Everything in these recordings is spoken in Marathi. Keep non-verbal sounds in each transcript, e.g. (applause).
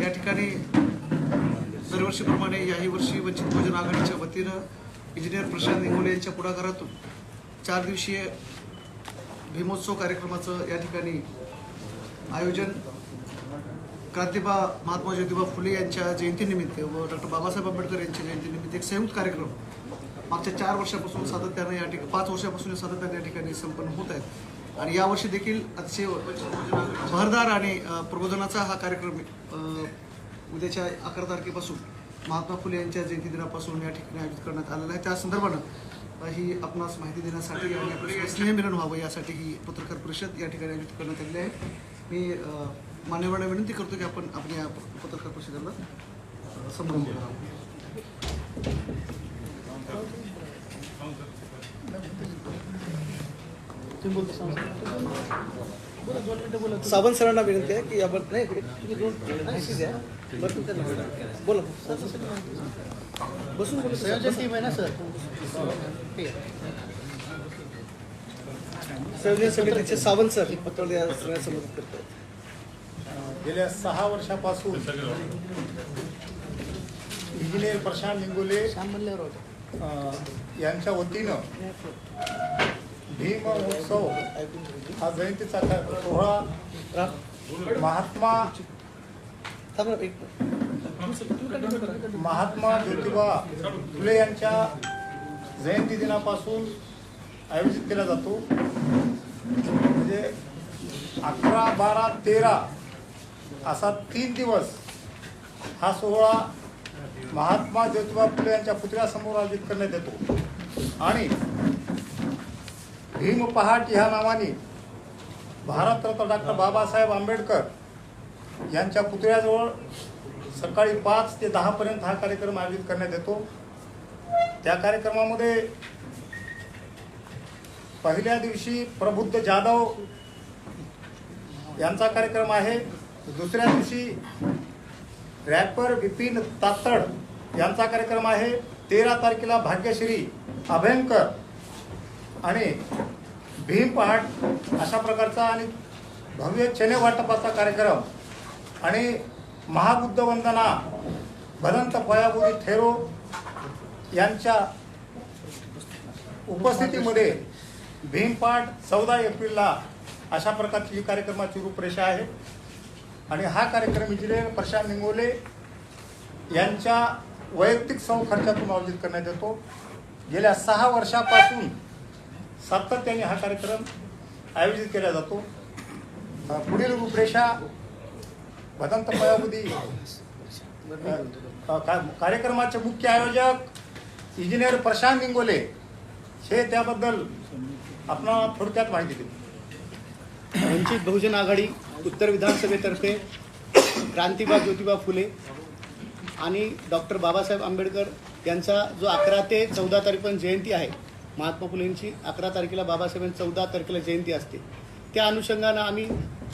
या ठिकाणी दरवर्षीप्रमाणे याही वर्षी वंचित बहुजन आघाडीच्या वतीनं इंजिनियर प्रशांत इंगोले यांच्या पुढाकारातून चार दिवसीय भीमोत्सव कार्यक्रमाचं या ठिकाणी आयोजन क्रांतिबा महात्मा ज्योतिबा फुले यांच्या जयंतीनिमित्त व डॉक्टर बाबासाहेब आंबेडकर यांच्या जयंतीनिमित्त एक संयुक्त कार्यक्रम मागच्या चार वर्षापासून सातत्यानं या ठिकाणी पाच वर्षापासून सातत्यानं या ठिकाणी संपन्न होत आहेत. आणि यावर्षी देखील अतिशय भरदार आणि प्रबोधनाचा हा कार्यक्रम उद्याच्या अकरा तारखेपासून महात्मा फुले यांच्या जयंती दिनापासून या ठिकाणी आयोजित करण्यात आलेला आहे. त्या संदर्भानं ही आपणास माहिती देण्यासाठी आणि आपलं स्नेहमिलन व्हावं यासाठी ही पत्रकार परिषद या ठिकाणी आयोजित करण्यात आलेली आहे. मी मान्यवरांना विनंती करतो की आपण आपल्या या पत्रकार परिषदेला अ, संबोधन सावंत सरांना विनंती आहे की आपण नाही तुम्ही दोन द्या. बरं, तुम्ही त्यांना बोला. बसून बोला. संयोजन टीम आहे ना सर? संयोजन समितीचे सावंत सर पत्र या सगळ्या संबोधित करतात. गेल्या सहा वर्षापासून इंजिनियर प्रशांत निंगोले अ, यांच्या वतीनं भीम उत्सव हा जयंतीचा सोहळा महात्मा महात्मा ज्योतिबा फुले यांच्या जयंती दिनापासून आयोजित केला जातो. म्हणजे अकरा बारा तेरा असा तीन दिवस हा सोहळा महात्मा ज्योतिबा फुले यांच्या पुतळ्यासमोर आयोजित करण्यात येतो. आणि भीम पहाट ह्या नावाने. भारतरत्न डॉक्टर बाबासाहेब आंबेडकर यांच्या पुतळ्याजवळ सकाळी पाच ते दहापर्यंत हा कार्यक्रम आयोजित करण्यात येतो. त्या कार्यक्रमामध्ये पहिल्या दिवशी प्रबुद्ध जाधव यांचा कार्यक्रम आहे. दुसऱ्या दिवशी रॅपर विपिन तातड यांचा कार्यक्रम आहे. तेरा तारखेला भाग्यश्री अभयंकर आणि भीम पहाट अशा प्रकारचा आणि भव्य चने वाटपाचा कार्यक्रम आणि महाबुद्ध वंदना भदंत पयाबुदी थेरो यांच्या उपस्थितीमध्ये भीमपाठ चौदा एप्रिलला अशा प्रकारची ही कार्यक्रमाची रूपरेषा आहे. आणि हा कार्यक्रम इंजिनियर प्रशांत निंगोले यांच्या वैयक्तिक सौ खर्चातून आयोजित करण्यात येतो. गेल्या सहा वर्षापासून सातत्याने हा कार्यक्रम आयोजित केला जातो. पुढील रूपरेषा भदंत का- कार्यक्रमाचे मुख्य आयोजक इंजिनियर प्रशांत निंगोले हे त्याबद्दल आपणाला थोडक्यात माहिती देतील वंचित बहुजन आघाडी उत्तर विधानसभेतर्फे क्रांतिबा ज्योतिबा फुले आणि डॉक्टर बाबासाहेब आंबेडकर यांचा जो अकरा ते चौदा तारखेपर्यंत जयंती आहे महात्मा फुलेंची अकरा तारखेला बाबासाहेबांची चौदा तारखेला जयंती असते. त्या अनुषंगानं आम्ही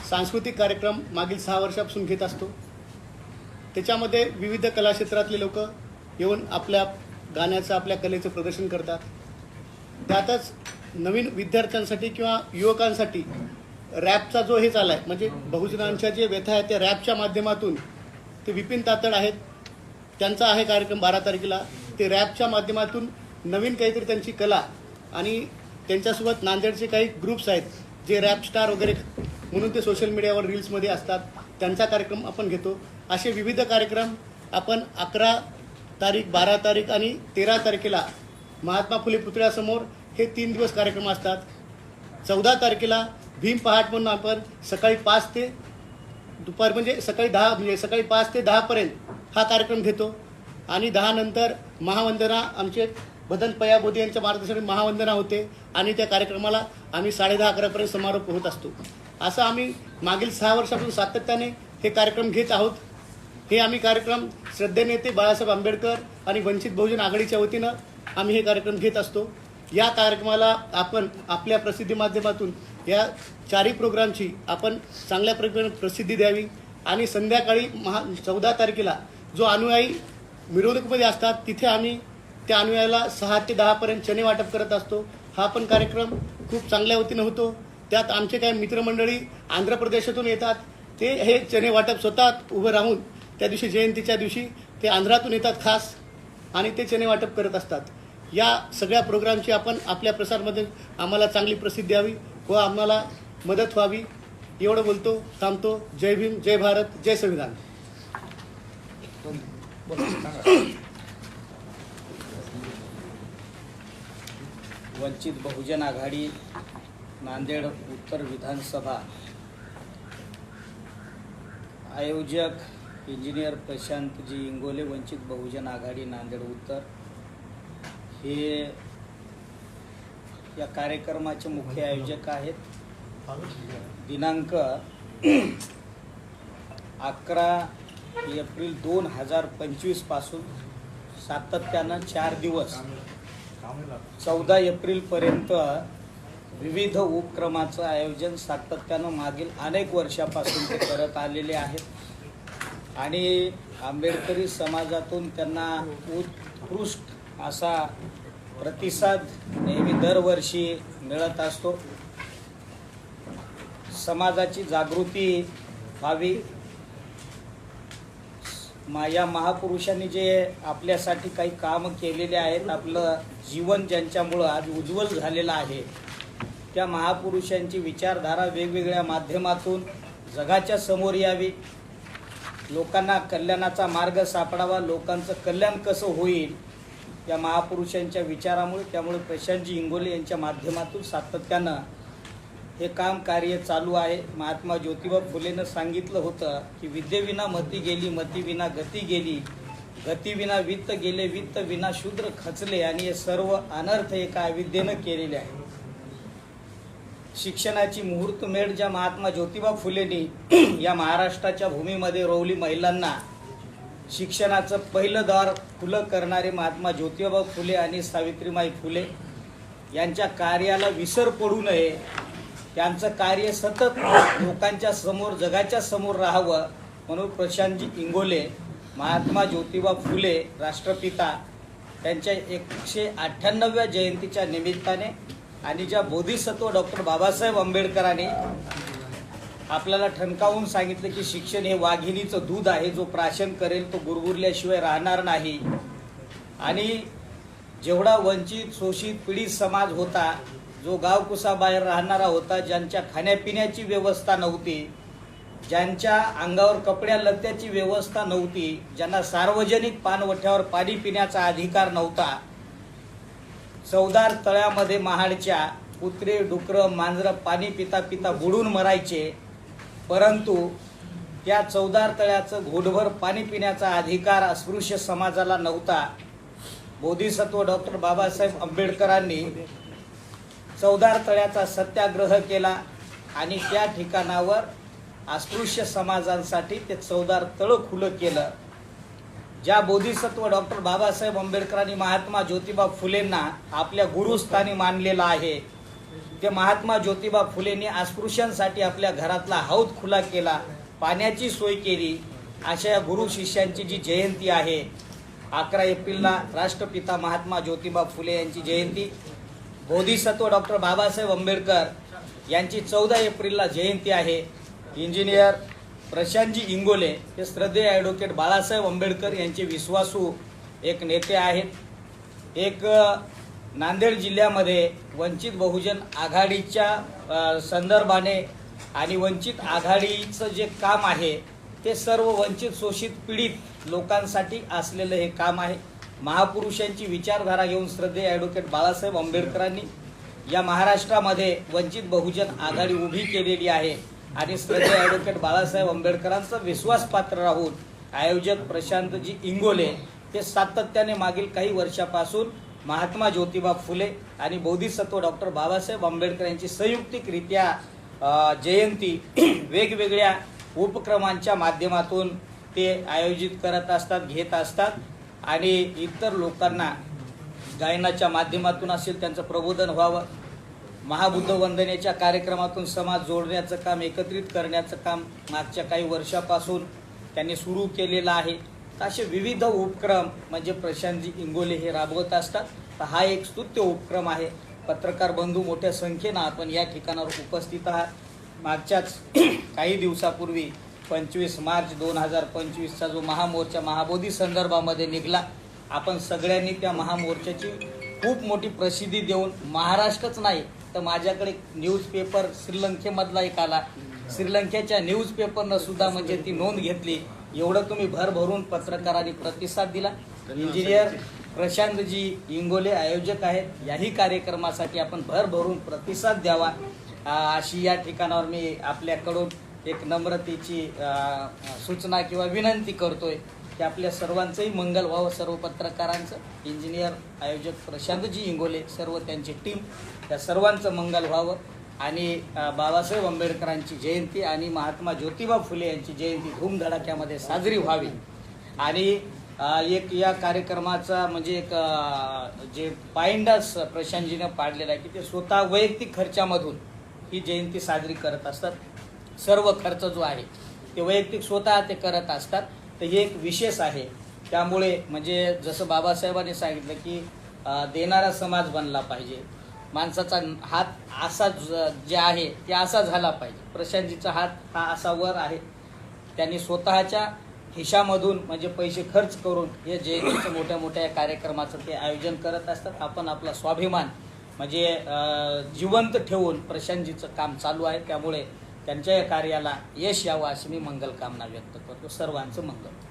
सांस्कृतिक कार्यक्रम मागील सहा वर्षापासून घेत असतो. त्याच्यामध्ये विविध कलाक्षेत्रातले लोक येऊन आपल्या गाण्याचं आपल्या कलेचं प्रदर्शन करतात. त्यातच नवीन विद्यार्थ्यांसाठी किंवा युवकांसाठी रॅपचा जो हे चाला आहे म्हणजे बहुजनांच्या जे व्यथा आहेत त्या रॅपच्या माध्यमातून ते विपिन तातड आहेत. त्यांचा आहे कार्यक्रम बारा तारखेला. ते रॅपच्या माध्यमातून नवीन काहीतरी त्यांची कला आणि त्यांच्यासोबत नांदेडचे काही ग्रुप्स आहेत जे रॅप स्टार वगैरे म्हणून ते सोशल मीडियावर रील्समध्ये असतात. त्यांचा कार्यक्रम आपण घेतो. असे विविध कार्यक्रम आपण अकरा तारीख बारा तारीख आणि तेरा तारखेला महात्मा फुले पुतळ्यासमोर हे तीन दिवस कार्यक्रम असतात. चौदा तारखेला भीम पहाट म्हणून आपण सकाळी पाच ते दुपार म्हणजे सकाळी दहा म्हणजे सकाळी पाच ते दहापर्यंत हा कार्यक्रम घेतो. आणि दहानंतर महावंदना आमचे बदन पयाबोधी यांच्या मार्गदर्शन महावंदना होते आणि त्या कार्यक्रमाला आम्ही साडे दहा अकरापर्यंत समारोप होत असतो. असं आम्ही मागील सहा वर्षापासून सातत्याने हे कार्यक्रम घेत आहोत. हे आम्ही कार्यक्रम श्रद्धेनेते बाळासाहेब आंबेडकर आणि वंचित बहुजन आघाडीच्या वतीनं आम्ही हे कार्यक्रम घेत असतो. या कार्यक्रमाला आपण आपल्या प्रसिद्धी माध्यमातून या चारही प्रोग्रामची आपण चांगल्या प्रकारे प्रसिद्धी द्यावी आणि संध्याकाळी महा चौदा तारखेला जो अनुयायी मिरवणुकीमध्ये असतात तिथे आम्ही त्या अनुयायाला सहा ते दहापर्यंत चणे वाटप करत असतो. हा पण कार्यक्रम खूप चांगल्या वतीनं होतो. त्यात आमचे काही मित्रमंडळी आंध्र प्रदेशातून येतात. ते हे चणे वाटप स्वतः उभं राहून त्या दिवशी जयंतीच्या दिवशी ते आंध्रातून येतात खास आणि ते चणे वाटप करत असतात. या सगळ्या प्रोग्रामची आपण आपल्या प्रसारमध्ये आम्हाला चांगली प्रसिद्धी द्यावी व आम्हाला मदत व्हावी. एवढं बोलतो थांबतो. जय भीम जय भारत जय संविधान. वंचित बहुजन आघाडी नांदेड उत्तर विधानसभा. आयोजक इंजिनियर प्रशांतजी इंगोले वंचित बहुजन आघाडी नांदेड उत्तर. हे या कार्यक्रमाचे मुख्य आयोजक आहेत. दिनांक अकरा एप्रिल दोन हजार पंचवीसपासून सातत्यानं चार दिवस चौदा एप्रिलपर्यंत विविध उपक्रमाचं आयोजन सातत्यानं मागील अनेक वर्षापासून ते करत आलेले आहेत. आणि आंबेडकरी समाजातून त्यांना उत्कृष्ट असा प्रतिसाद नेहमी दरवर्षी मिळत असतो. समाजाची जागृती व्हावी. मा या महापुरुषांनी जे आपल्यासाठी काही काम केलेले आहेत आपलं जीवन ज्यांच्यामुळं आज उज्ज्वल झालेलं आहे त्या महापुरुषांची विचारधारा वेगवेगळ्या माध्यमातून जगाच्या समोर यावी. लोकांना कल्याणाचा मार्ग सापडावा लोकांचं कल्याण कसं होईल या महापुरुषांच्या विचारामुळे त्यामुळे प्रशांतजी इंगोले यांच्या माध्यमातून सातत्यानं हे काम कार्य चालू आहे. महात्मा ज्योतिबा फुलेनं सांगितलं होतं की विद्येविना मती गेली मतीविना गती गेली. गतीविना वित्त गेले वित्त विना शूद्र खचले आणि हे सर्व अनर्थ एका अविद्येनं केलेले आहे. शिक्षणाची मुहूर्तमेढ ज्या महात्मा ज्योतिबा फुलेंनी (clears throat) या महाराष्ट्राच्या भूमीमध्ये रोवली महिलांना शिक्षणाचं पहिलं द्वार खुलं करणारे महात्मा ज्योतिबा फुले आणि सावित्रीमाई फुले यांच्या कार्याला विसर पडू नये. त्यांचं कार्य सतत लोकांच्या समोर जगाच्या समोर राहावं म्हणून प्रशांतजी इंगोले महात्मा ज्योतिबा फुले राष्ट्रपिता त्यांच्या एकशे अठ्ठ्याण्णव्या जयंतीच्या निमित्ताने आणि ज्या बोधिसत्व डॉक्टर बाबासाहेब आंबेडकरांनी आपल्याला ठणकावून सांगितलं की शिक्षण हे वाघिणीचं दूध आहे जो प्राशन करेल तो गुरगुरल्याशिवाय राहणार नाही. आणि जेवढा वंचित शोषित पीडित समाज होता जो गावकुसाबाहेर राहणारा होता ज्यांच्या खाण्यापिण्याची व्यवस्था नव्हती ज्यांच्या अंगावर कपड्या लत्याची व्यवस्था नव्हती ज्यांना सार्वजनिक पानवठ्यावर पाणी पिण्याचा अधिकार नव्हता चौदार तळ्यामध्ये महाडच्या कुत्रे डुकरं मांजरं पाणी पिता पिता बुडून मरायचे परंतु त्या चौदार तळ्याचं घोटभर पाणी पिण्याचा अधिकार अस्पृश्य समाजाला नव्हता. बोधिसत्व डॉक्टर बाबासाहेब आंबेडकरांनी चौदार तळ्याचा सत्याग्रह केला आणि त्या ठिकाणावर अस्पृश्य समाजांसाठी ते चौदार तळं खुलं केलं. ज्या बोधिसत्व डॉक्टर बाबासाहेब आंबेडकरांनी महात्मा ज्योतिबा फुलेंना आपल्या गुरुस्थानी मानलेलं आहे ते महात्मा ज्योतिबा फुलेंनी अस्पृश्यांसाठी आपल्या घरातला हौद खुला केला पाण्याची सोय केली अशा या गुरु शिष्यांची जी जयंती आहे अकरा एप्रिलला राष्ट्रपिता महात्मा ज्योतिबा फुले यांची जयंती बोधिसत्व डॉक्टर बाबासाहेब आंबेडकर यांची चौदा एप्रिलला जयंती आहे. इंजिनियर प्रशांतजी इंगोले हे श्रद्धेय ॲडव्होकेट बाळासाहेब आंबेडकर यांचे विश्वासू एक नेते आहेत. एक नांदेड जिल्ह्यामध्ये वंचित बहुजन आघाडीच्या संदर्भाने आणि वंचित आघाडीचं जे काम आहे ते सर्व वंचित शोषित पीडित लोकांसाठी असलेलं हे काम आहे. महापुरुषांची विचारधारा घेऊन श्रद्धे ॲडव्होकेट बाळासाहेब आंबेडकरांनी या महाराष्ट्रामध्ये वंचित बहुजन आघाडी उभी केलेली आहे. आणि श्रद्धे ॲडव्होकेट बाळासाहेब आंबेडकरांचा विश्वासपात्र राहून आयोजक प्रशांतजी इंगोले ते सातत्याने मागील काही वर्षापासून महात्मा ज्योतिबा फुले आणि बोधिसत्व डॉक्टर बाबासाहेब आंबेडकर यांची संयुक्तिकरित्या जयंती (clears throat) वेगवेगळ्या उपक्रमांच्या माध्यमातून ते आयोजित करत असतात घेत असतात. आणि इतर लोकांना गायनाच्या माध्यमातून असेल त्यांचं प्रबोधन व्हावं. महाबुद्ध वंदनेच्या कार्यक्रमातून समाज जोडण्याचं काम एकत्रित करण्याचं काम मागच्या काही वर्षापासून त्यांनी सुरू केलेलं आहे. तर असे विविध उपक्रम म्हणजे प्रशांतजी इंगोले हे राबवत असतात. तर हा एक स्तुत्य उपक्रम आहे. पत्रकार बंधू मोठ्या संख्येनं आपण या ठिकाणावर उपस्थित आहात. मागच्याच काही दिवसापूर्वी पंचवीस मार्च दोन हजार पंचवीसचा जो महामोर्चा महाबोधी संदर्भामध्ये निघला आपण सगळ्यांनी त्या महामोर्चाची खूप मोठी प्रसिद्धी देऊन महाराष्ट्रच नाही तर माझ्याकडे न्यूजपेपर श्रीलंकेमधला एक आला. श्रीलंकेच्या न्यूजपेपरनं सुद्धा म्हणजे ती नोंद घेतली. एवढं तुम्ही भरभरून पत्रकारांनी प्रतिसाद दिला. इंजिनियर प्रशांतजी इंगोले आयोजक आहेत. याही कार्यक्रमासाठी आपण भरभरून प्रतिसाद द्यावा. अशी या ठिकाणावर मी आपल्याकडून एक नम्रतेची सूचना किंवा विनंती करतोय की आपल्या सर्वांचंही मंगल व्हावं सर्व पत्रकारांचं. इंजिनियर आयोजक प्रशांतजी इंगोले सर्व त्यांची टीम त्या सर्वांचं मंगल व्हावं. आणि बाबासाहेब आंबेडकरांची जयंती आणि महात्मा ज्योतिबा फुले यांची जयंती धूमधडाक्यामध्ये साजरी व्हावी. आणि एक या कार्यक्रमाचा म्हणजे एक जे पायंडास प्रशांतजीनं पाडलेला आहे की ते स्वतः वैयक्तिक खर्चामधून ही जयंती साजरी करत असतात. सर्व खर्च जो आहे ते वैयक्तिक स्वतः ते करत असतात. तर हे एक विशेष आहे. त्यामुळे म्हणजे जसं बाबासाहेबांनी सांगितलं की देणारा समाज बनला पाहिजे. माणसाचा हात असा ज- जे आहे ते असा झाला पाहिजे. प्रशांतजीचा हात हा असा वर आहे. त्यांनी स्वतःच्या हिशामधून म्हणजे पैसे खर्च करून हे जयंतीचं मोठ्या मोठ्या कार्यक्रमाचं ते आयोजन करत असतात. आपण आपला स्वाभिमान म्हणजे जिवंत ठेवून प्रशांतजीचं काम चालू आहे. त्यामुळे त्यांच्या या कार्याला यश यावं अशी मी मंगल कामना व्यक्त करतो. सर्वांचं मंगल.